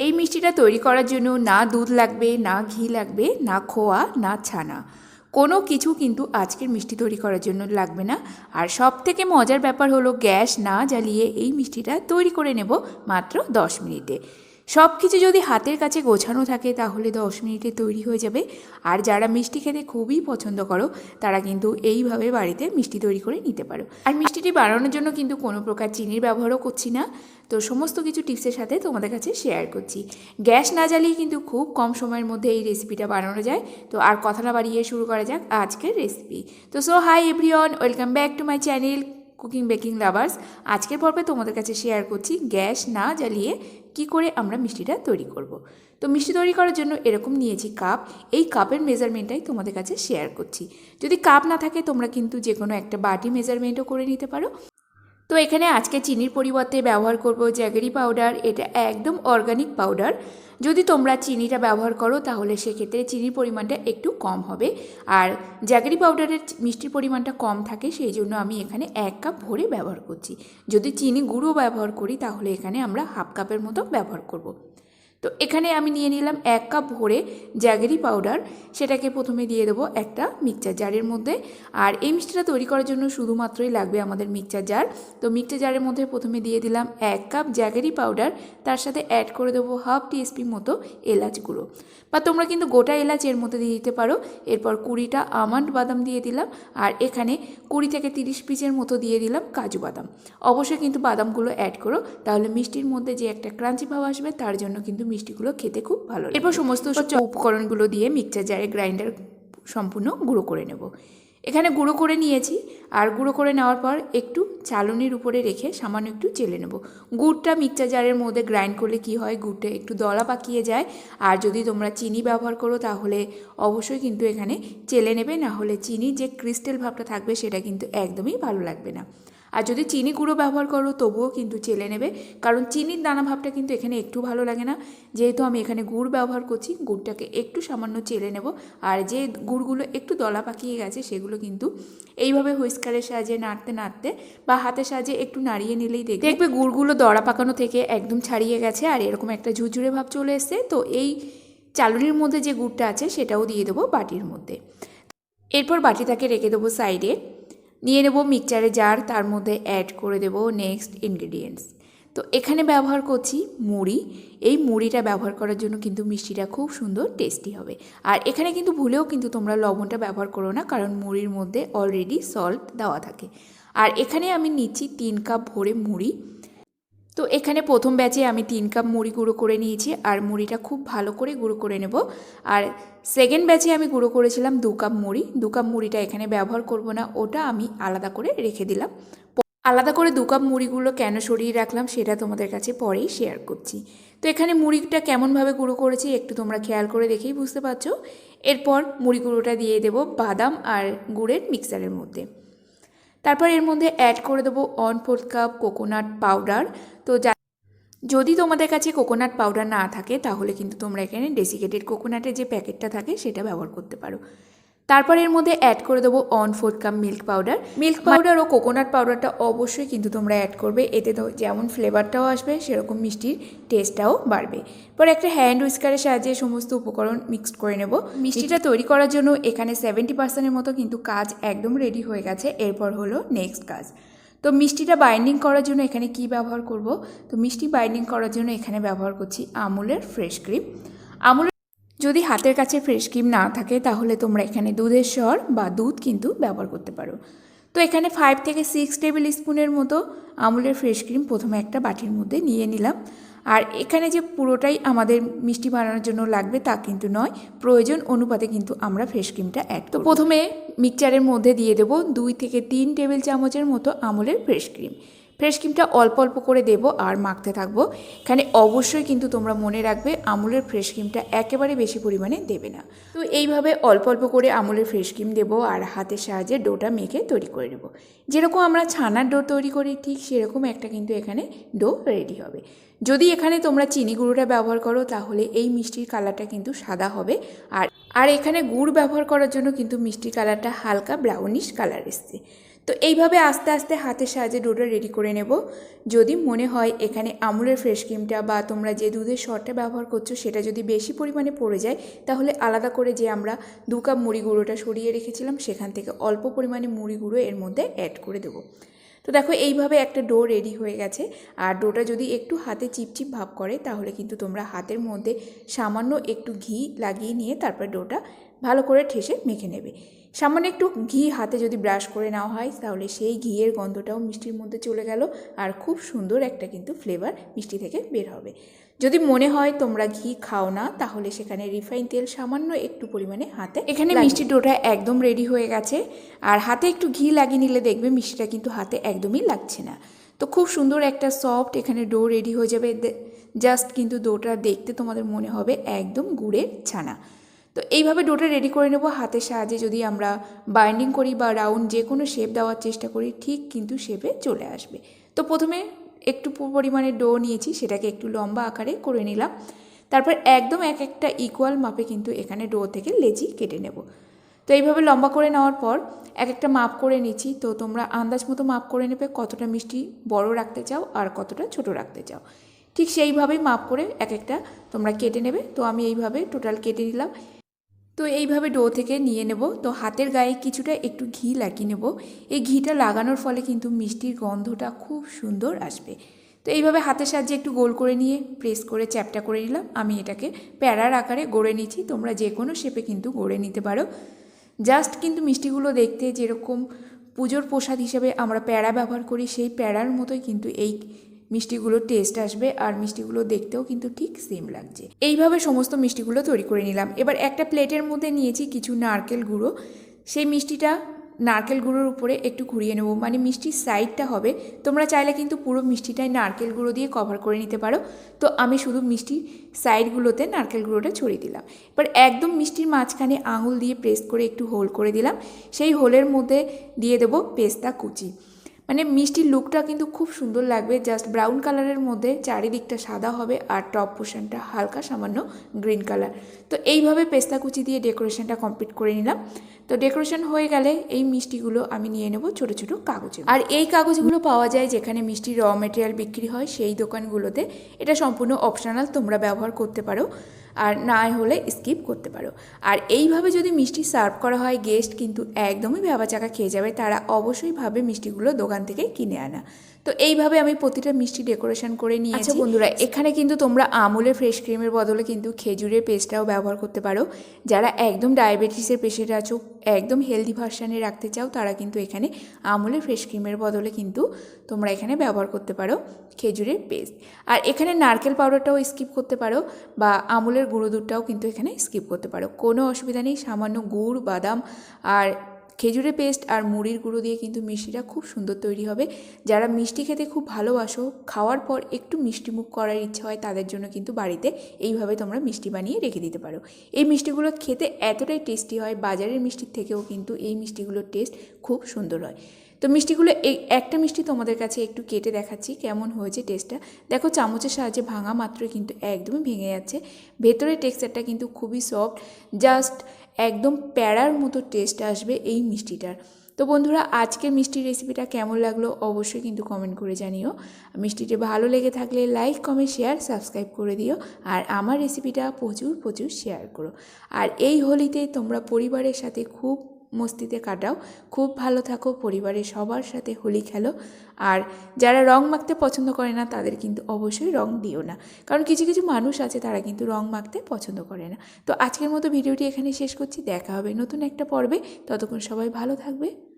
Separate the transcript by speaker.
Speaker 1: এই মিষ্টিটা তৈরি করার জন্য না দুধ লাগবে, না ঘি লাগবে, না খোয়া, না ছানা। কোনো কিছু কিন্তু আজকের মিষ্টি তৈরি করার জন্য লাগবে না। আর সব থেকে মজার ব্যাপার হলো গ্যাস না জ্বালিয়ে এই মিষ্টিটা তৈরি করে নেব মাত্র দশ মিনিটে। সব কিছু যদি হাতের কাছে গোছানো থাকে, তাহলে দশ মিনিটে তৈরি হয়ে যাবে। আর যারা মিষ্টি খেতে খুবই পছন্দ করো, তারা কিন্তু এইভাবে বাড়িতে মিষ্টি তৈরি করে নিতে পারো। আর মিষ্টিটি বানানোর জন্য কিন্তু কোনো প্রকার চিনির ব্যবহারও করছি না। তো সমস্ত কিছু টিপসের সাথে তোমাদের কাছে শেয়ার করছি। গ্যাস না জ্বালিয়ে কিন্তু খুব কম সময়ের মধ্যে এই রেসিপিটা বানানো যায়। তো আর কথা না বাড়িয়ে শুরু করা যাক আজকের রেসিপি। তো so hi everyone welcome back to my channel cooking baking lovers আজকের পর্বে তোমাদের কাছে শেয়ার করছি গ্যাস না জ্বালিয়ে কি করে আমরা মিষ্টিটা তৈরি করব। তো মিষ্টি তৈরি করার জন্য এরকম নিয়েছি কাপ এই কাপের মেজারমেন্টটাই তোমাদের কাছে শেয়ার করছি যদি কাপ না থাকে তোমরা কিন্তু যে কোনো একটা বাটি মেজারমেন্টও করে নিতে পারো তো এখানে আজকে চিনির পরিবর্তে ব্যবহার করব জ্যাগেরি পাউডার। এটা একদম অর্গানিক পাউডার। যদি তোমরা চিনিটা ব্যবহার করো, তাহলে সেক্ষেত্রে চিনির পরিমাণটা একটু কম হবে। আর জ্যাগেরি পাউডারের মিষ্টির পরিমাণটা কম থাকে, সেই জন্য আমি এখানে এক কাপ ভরে ব্যবহার করছি। যদি চিনি গুঁড়ো ব্যবহার করি, তাহলে এখানে আমরা হাফ কাপের মতো ব্যবহার করব। তো এখানে আমি নিয়ে নিলাম এক কাপ ভরে জ্যাগেরি পাউডার। সেটাকে প্রথমে দিয়ে দেবো একটা মিক্সচার জারের মধ্যে। আর এই মিষ্টিটা তৈরি করার জন্য শুধুমাত্রই লাগবে আমাদের মিক্সচার জার। তো মিক্সচার জারের মধ্যে প্রথমে দিয়ে দিলাম এক কাপ জ্যাগেরি পাউডার। তার সাথে অ্যাড করে দেবো হাফ টিএসপি মতো এলাচ গুঁড়ো। বা তোমরা কিন্তু গোটা এলাচ এর মধ্যে দিয়ে দিতে পারো। এরপর কুড়িটা আমন্ড বাদাম দিয়ে দিলাম। আর এখানে কুড়ি থেকে তিরিশ পিসের মতো দিয়ে দিলাম কাজু বাদাম। অবশ্যই কিন্তু বাদামগুলো অ্যাড করো। তাহলে মিষ্টির মধ্যে যে একটা ক্রাঞ্চি ভাব আসবে, তার জন্য কিন্তু মিষ্টিগুলো খেতে খুব ভালো লাগে। এরপর সমস্ত উপকরণগুলো দিয়ে মিক্সচার জারে গ্রাইন্ডার সম্পূর্ণ গুঁড়ো করে নেব। এখানে গুঁড়ো করে নিয়েছি। আর গুঁড়ো করে নেওয়ার পর একটু চালনির উপরে রেখে সামান্য একটু চেলে নেব। গুড়টা মিক্সচার জারের মধ্যে গ্রাইন্ড করলে কি হয়? গুড়টা একটু দলা পাকিয়ে যায়। আর যদি তোমরা চিনি ব্যবহার করো তাহলে অবশ্যই কিন্তু এখানে চেলে নেবে। না হলে চিনির যে ক্রিস্টাল ভাবটা থাকবে সেটা কিন্তু একদমই ভালো লাগবে না। আর যদি চিনি গুঁড়ো ব্যবহার করো, তবুও কিন্তু চেলে নেবে। কারণ চিনির দানা ভাবটা কিন্তু এখানে একটু ভালো লাগে না। যেহেতু আমি এখানে গুড় ব্যবহার করছি, গুড়টাকে একটু সামান্য চেলে নেব। আর যে গুড়গুলো একটু দলা পাকিয়ে গেছে, সেগুলো কিন্তু এইভাবে হুইস্কারের সাহায্যে নাড়তে নাড়তে বা হাতের সাহায্যে একটু নাড়িয়ে নিলেই দেখবে। দেখবে গুড়গুলো দড়া পাকানো থেকে একদম ছাড়িয়ে গেছে আর এরকম একটা ঝুরঝুরে ভাব চলে এসছে। তো এই চালনির মধ্যে যে গুড়টা আছে, সেটাও দিয়ে দেবো বাটির মধ্যে। এরপর বাটিটাকে রেখে দেবো সাইডে। নিয়ে নেব মিক্সচারে জার, তার মধ্যে অ্যাড করে দেব নেক্সট ইনগ্রিডিয়েন্টস তো এখানে ব্যবহার করছি মুড়ি। এই মুড়িটা ব্যবহার করার জন্য কিন্তু মিষ্টিটা খুব সুন্দর টেস্টি হবে। আর এখানে কিন্তু ভুলেও কিন্তু তোমরা লবণটা ব্যবহার করো না, কারণ মুড়ির মধ্যে অলরেডি সল্ট দেওয়া থাকে। আর এখানে আমি নিচ্ছি তিন কাপ ভরে মুড়ি। তো এখানে প্রথম ব্যাচে আমি তিন কাপ মুড়ি গুঁড়ো করে নিয়েছি, আর মুড়িটা খুব ভালো করে গুঁড়ো করে নেব। আর সেকেন্ড ব্যাচে আমি গুঁড়ো করেছিলাম দু কাপ মুড়ি। দু কাপ মুড়িটা এখানে ব্যবহার করব না, ওটা আমি আলাদা করে রেখে দিলাম। আলাদা করে দু কাপ মুড়িগুলো কেন সরিয়ে রাখলাম সেটা তোমাদের কাছে পরেই শেয়ার করছি। তো এখানে মুড়িটা কেমনভাবে গুঁড়ো করেছি একটু তোমরা খেয়াল করে দেখেই বুঝতে পারছ। এরপর মুড়ি গুঁড়োটা দিয়ে দেবো বাদাম আর গুড়ের মিক্সারের মধ্যে। তারপর এর মধ্যে অ্যাড করে দেবো one fourth cup coconut powder তো যা যদি তোমাদের কাছে কোকোনাট পাউডার না থাকে তাহলে কিন্তু তোমরা এখানে ডেসিকেটেড কোকোনাটের যে প্যাকেটটা থাকে সেটা ব্যবহার করতে পারো। তারপর এর মধ্যে অ্যাড করে দেবো one fourth cup milk powder milk powder ও কোকোনাট পাউডারটা অবশ্যই কিন্তু তোমরা অ্যাড করবে। এতে তো যেমন ফ্লেভারটাও আসবে সেরকম মিষ্টির টেস্টটাও বাড়বে। পর একটা হ্যান্ড উইস্কারের সাহায্যে সমস্ত উপকরণ মিক্সড করে নেব। মিষ্টিটা তৈরি করার জন্য এখানে সেভেন্টি পার্সেন্টের মতো কিন্তু কাজ একদম রেডি হয়ে গেছে। এরপর হলো নেক্সট কাজ। তো মিষ্টিটা বাইন্ডিং করার জন্য এখানে কি ব্যবহার করব? তো মিষ্টি বাইন্ডিং করার জন্য এখানে ব্যবহার করছি আমুলের ফ্রেশ ক্রিম আমুলের যদি হাতের কাছে ফ্রেশ ক্রিম না থাকে, তাহলে তোমরা এখানে দুধের স্বর বা দুধ কিন্তু ব্যবহার করতে পারো। তো এখানে ফাইভ থেকে সিক্স টেবিল স্পুনের মতো আমুলের ফ্রেশ ক্রিম প্রথমে একটা বাটির মধ্যে নিয়ে নিলাম। আর এখানে যে পুরোটাই আমাদের মিষ্টি বানানোর জন্য লাগবে তা কিন্তু নয়, প্রয়োজন অনুপাতে কিন্তু আমরা ফ্রেশ ক্রিমটা অ্যাড তো প্রথমে মিক্সচারের মধ্যে দিয়ে দেবো দুই থেকে তিন টেবিল চামচের মতো আমলের ফ্রেশ ক্রিম ফ্রেশ ক্রিমটা অল্প অল্প করে দেবো আর মাখতে থাকব। এখানে অবশ্যই কিন্তু তোমরা মনে রাখবে, আমুলের ফ্রেশ ক্রিমটা একেবারে বেশি পরিমাণে দেবে না। তো এইভাবে অল্প অল্প করে আমুলের ফ্রেশ ক্রিম দেবো আর হাতের সাহায্যে ডোটা মেখে তৈরি করে নেব। যেরকম আমরা ছানার ডো তৈরি করি, ঠিক সেরকম একটা কিন্তু এখানে ডো রেডি হবে। যদি এখানে তোমরা চিনি গুঁড়োটা ব্যবহার করো, তাহলে এই মিষ্টির কালারটা কিন্তু সাদা হবে। আর আর এখানে গুড় ব্যবহার করার জন্য কিন্তু মিষ্টির কালারটা হালকা ব্রাউনিশ কালার এসছে। তো এইভাবে আস্তে আস্তে হাতের সাহায্যে ডোটা রেডি করে নেব। যদি মনে হয় এখানে আমুলের ফ্রেশ ক্রিমটা বা তোমরা যে দুধের শরটা ব্যবহার করছ সেটা যদি বেশি পরিমাণে পড়ে যায়, তাহলে আলাদা করে যে আমরা দু কাপ মুড়ি গুঁড়োটা সরিয়ে রেখেছিলাম, সেখান থেকে অল্প পরিমাণে মুড়ি গুঁড়ো এর মধ্যে অ্যাড করে দেবো। তো দেখো এইভাবে একটা ডো রেডি হয়ে গেছে। আর ডোটা যদি একটু হাতে চিপচিপ ভাব করে, তাহলে কিন্তু তোমরা হাতের মধ্যে সামান্য একটু ঘি লাগিয়ে নিয়ে তারপর ডোটা ভালো করে ঠেসে মেখে নেবে। সামান্য একটু ঘি হাতে যদি ব্রাশ করে নেওয়া হয় তাহলে সেই ঘিয়ের গন্ধটাও মিষ্টির মধ্যে চলে গেল আর খুব সুন্দর একটা কিন্তু ফ্লেভার মিষ্টি থেকে বের হবে। যদি মনে হয় তোমরা ঘি খাও না তাহলে সেখানে রিফাইন তেল সামান্য একটু পরিমাণে হাতে এখানে মিষ্টি ডোটা একদম রেডি হয়ে গেছে আর হাতে একটু ঘি লাগিয়ে নিলে দেখবে মিষ্টিটা কিন্তু হাতে একদমই লাগছে না। তো খুব সুন্দর একটা সফট এখানে ডো রেডি হয়ে যাবে। জাস্ট কিন্তু ডোটা দেখতে তোমাদের মনে হবে একদম গুড়ের ছানা। তো এইভাবে ডোটা রেডি করে নেব হাতের সাহায্যে যদি আমরা বাইন্ডিং করি বা রাউন্ড যে কোনো শেপ দেওয়ার চেষ্টা করি, ঠিক কিন্তু শেপে চলে আসবে। তো প্রথমে একটু পরিমাণে ডো নিয়েছি, সেটাকে একটু লম্বা আকারে করে নিলাম। তারপর একদম এক একটা ইকুয়াল মাপে কিন্তু এখানে ডো থেকে লেচি কেটে নেব। তো এইভাবে লম্বা করে নেওয়ার পর এক একটা মাপ করে নিচ্ছি। তো তোমরা আন্দাজ মতো মাপ করে নেবে কতটা মিষ্টি বড় রাখতে চাও আর কতটা ছোট রাখতে চাও। ঠিক সেইভাবেই মাপ করে এক একটা তোমরা কেটে নেবে। তো আমি এইভাবে টোটাল কেটে নিলাম। তো এইভাবে ডো থেকে নিয়ে নেব। তো হাতের গায়ে কিছুটা একটু ঘি লাগিয়ে নেব। এই ঘিটা লাগানোর ফলে কিন্তু মিষ্টির গন্ধটা খুব সুন্দর আসবে। তো এইভাবে হাতের সাহায্যে একটু গোল করে নিয়ে প্রেস করে চ্যাপটা করে নিলাম। আমি এটাকে প্যারার আকারে গড়ে নিচ্ছি। তোমরা যে কোনো শেপে কিন্তু গড়ে নিতে পারো। জাস্ট কিন্তু মিষ্টিগুলো দেখতে যেরকম পুজোর প্রসাদ হিসেবে আমরা প্যারা ব্যবহার করি, সেই প্যারার মতোই কিন্তু এই মিষ্টিগুলোর টেস্ট আসবে আর মিষ্টিগুলো দেখতেও কিন্তু ঠিক সেম লাগছে। এইভাবে সমস্ত মিষ্টিগুলো তৈরি করে নিলাম। এবার একটা প্লেটের মধ্যে নিয়েছি কিছু নারকেল গুঁড়ো। সেই মিষ্টিটা নারকেল গুঁড়োর উপরে একটু ঘুরিয়ে নেব। মানে মিষ্টির সাইডটা হবে। তোমরা চাইলে কিন্তু পুরো মিষ্টিটাই নারকেল গুঁড়ো দিয়ে কভার করে নিতে পারো। তো আমি শুধু মিষ্টির সাইডগুলোতে নারকেল গুঁড়োটা ছড়িয়ে দিলাম। এবার একদম মিষ্টির মাঝখানে আঙুল দিয়ে প্রেস করে একটু হোল করে দিলাম। সেই হোলের মধ্যে দিয়ে দেবো পেস্তা কুচি। মানে মিষ্টির লুকটা কিন্তু খুব সুন্দর লাগবে। জাস্ট ব্রাউন কালারের মধ্যে চারিদিকটা সাদা হবে আর টপ পোর্শনটা হালকা সামান্য গ্রিন কালার তো এইভাবে পেস্তা কুচি দিয়ে ডেকোরেশনটা কমপ্লিট করে নিলাম। তো ডেকোরেশন হয়ে গেলে এই মিষ্টিগুলো আমি নিয়ে নেব ছোটো ছোটো কাগজে আর এই কাগজগুলো পাওয়া যায় যেখানে মিষ্টির র মেটেরিয়াল বিক্রি হয়, সেই দোকানগুলোতে। এটা সম্পূর্ণ অপশনাল তোমরা ব্যবহার করতে পারো। আর না হলে স্কিপ করতে পারো। আর এইভাবে যদি মিষ্টি সার্ভ করা হয় গেস্ট কিন্তু একদমই ভেবা চাকা খেয়ে যাবে। তারা অবশ্যই ভাবে মিষ্টিগুলো দোকান থেকে কিনে আনা। তো এইভাবে আমি প্রতিটা মিষ্টি ডেকোরেশন করে নিয়েছি। আচ্ছা বন্ধুরা, এখানে কিন্তু তোমরা আমুলের ফ্রেশ ক্রিমের বদলে কিন্তু খেজুরের পেস্টটাও ব্যবহার করতে পারো। যারা একদম ডায়াবেটিসের পেশেন্ট আছো, একদম হেলদি ভার্সানে রাখতে চাও, তারা কিন্তু এখানে আমুলের ফ্রেশ ক্রিমের বদলে কিন্তু তোমরা এখানে ব্যবহার করতে পারো খেজুরের পেস্ট। আর এখানে নারকেল পাউডারটাও স্কিপ করতে পারো বা আমুলের গুঁড়ো দুধটাও কিন্তু এখানে স্কিপ করতে পারো। কোনো অসুবিধা নেই, সামান্য গুড়, বাদাম আর খেজুরের পেস্ট আর মুড়ির গুঁড়ো দিয়ে কিন্তু মিষ্টিটা খুব সুন্দর তৈরি হবে। যারা মিষ্টি খেতে খুব ভালোবাসো, খাওয়ার পর একটু মিষ্টি মুখ করার ইচ্ছা হয় তাদের জন্য কিন্তু বাড়িতে এইভাবে তোমরা মিষ্টি বানিয়ে রেখে দিতে পারো। এই মিষ্টিগুলো খেতে এতটাই টেস্টি হয়, বাজারের মিষ্টির থেকেও কিন্তু এই মিষ্টিগুলোর টেস্ট খুব সুন্দর হয়। তো মিষ্টিগুলো এই একটা মিষ্টি তোমাদের কাছে একটু কেটে দেখাচ্ছি কেমন হয়েছে টেস্টটা। দেখো চামচের সাহায্যে ভাঙা মাত্রই কিন্তু একদমই ভেঙে যাচ্ছে। ভেতরের টেক্সচারটা কিন্তু খুবই সফট। জাস্ট একদম প্যারার মতো টেস্ট আসবে এই মিষ্টিটার। তো বন্ধুরা আজকে মিষ্টির রেসিপিটা কেমন লাগল অবশ্যই কিন্তু কমেন্ট করে জানিও। মিষ্টিটি ভালো লেগে থাকলে লাইক কমেন্ট শেয়ার সাবস্ক্রাইব করে দিও আর আমার রেসিপিটা প্রচুর প্রচুর শেয়ার করো। আর এই হোলিতে তোমরা পরিবারের সাথে খুব মস্তিতে কাটাও। খুব ভালো থাকো পরিবারের সবার সাথে হোলি খেলো। আর যারা রং মাখতে পছন্দ করে না, তাদের কিন্তু অবশ্যই রং দিও না। কারণ কিছু কিছু মানুষ আছে, তারা কিন্তু রং মাখতে পছন্দ করে না। তো আজকের মতো ভিডিওটি এখানে শেষ করছি। দেখা হবে নতুন একটা পর্বে। ততক্ষণ সবাই ভালো থাকবে।